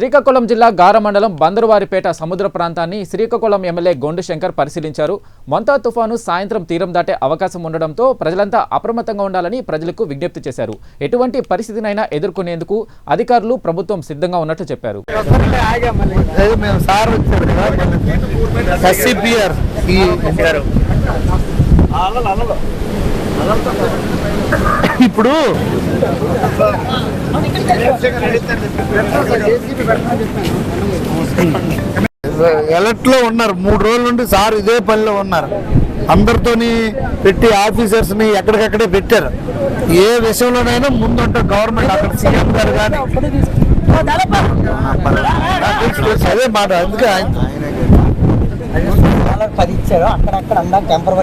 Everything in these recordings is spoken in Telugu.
శ్రీకాకుళం జిల్లా గార మండలం బందరువారిపేట సముద్ర ప్రాంతాన్ని శ్రీకాకుళం ఎమ్మెల్యే గొండు శంకర్ పరిశీలించారు. మొంతా తుఫాను సాయంత్రం తీరం దాటే అవకాశం ఉండడంతో ప్రజలంతా అప్రమత్తంగా ఉండాలని ప్రజలకు విజ్ఞప్తి చేశారు. ఎటువంటి పరిస్థితినైనా ఎదుర్కొనేందుకు అధికారులు ప్రభుత్వం సిద్ధంగా ఉన్నట్లు చెప్పారు. ఈ ఇప్పుడు ఎలర్ట్లో ఉన్నారు. మూడు రోజుల నుండి సార్ ఇదే పనిలో ఉన్నారు. అందరితోని పెట్టి ఆఫీసర్స్ని ఎక్కడికక్కడే పెట్టారు. ఏ విషయంలోనైనా ముందు ఉంటారు గవర్నమెంట్ అక్కడ సీఎం గారు కానీ అదే మాట. అందుకే ఆయన వాళ్ళకి పది ఇచ్చారు. అక్కడక్కడ అందరం temporary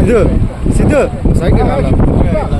Sido, sido. Saya kenal.